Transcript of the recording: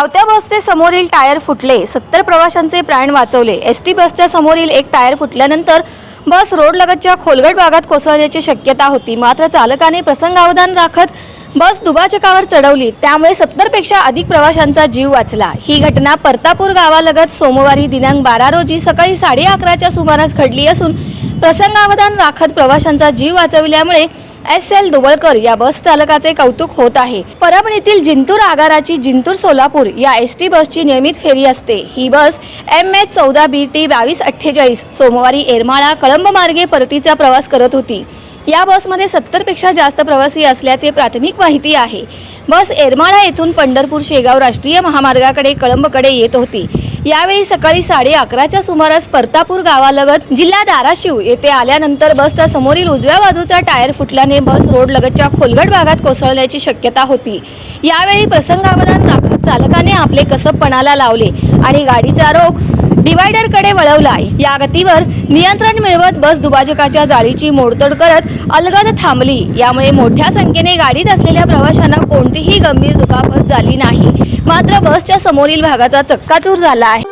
धावत्या बसचे समोरील टायर फुटले. सत्तर प्रवाशांचे प्राण वाचवले. एस टी बसच्या समोरील एक टायर फुटल्यानंतर बस रोडलगतच्या खोलगट भागात कोसळण्याची शक्यता होती. मात्र चालकाने प्रसंगावधान राखत बस दुभाजकावर चढवली. त्यामुळे सत्तरपेक्षा अधिक प्रवाशांचा जीव वाचला. ही घटना परतापूर गावालगत सोमवारी दिनांक बारा रोजी सकाळी साडे अकराच्या सुमारास घडली असून प्रसंगावधान राखत प्रवाशांचा जीव वाचविल्यामुळे एस एल दुबळकर या बस चालकाचे कौतुक होत आहे. परभणीतील जिंतूर आगाराची जिंतूर सोलापूर या एस टी बसची नियमित फेरी असते. ही बस एम एच चौदा बी टी बावीस अठ्ठेचाळीस सोमवारी येरमाळा कळंब मार्गे परतीचा प्रवास करत होती. या बसमध्ये सत्तरपेक्षा जास्त प्रवासी असल्याचे प्राथमिक माहिती आहे. बस येरमाळा येथून पंढरपूर शेगाव राष्ट्रीय महामार्गाकडे कळंबकडे येत होती. यावेळी सकाळी साडे अकराच्या सुमारास परतापूर गावालगत जिल्हा धाराशिव येथे आल्यानंतर बसचा समोरील उजव्या बाजूचा टायर फुटल्याने बस रोड लगतच्या खोलगट भागात कोसळण्याची शक्यता होती. यावेळी प्रसंगावधान राखत चालकाने आपले कसब पणाला लावले आणि गाडीचा रोख डिवायडरकडे वळवलाय. या गतीवर नियंत्रण मिळवत बस दुभाजकाच्या जाळीची मोडतोड करत अलगद थांबली. यामुळे मोठ्या संख्येने गाडीत असलेल्या प्रवाशांना कोणतीही गंभीर दुखापत झाली नाही. मात्र बसच्या समोरील भागाचा चक्काचूर झाला आहे.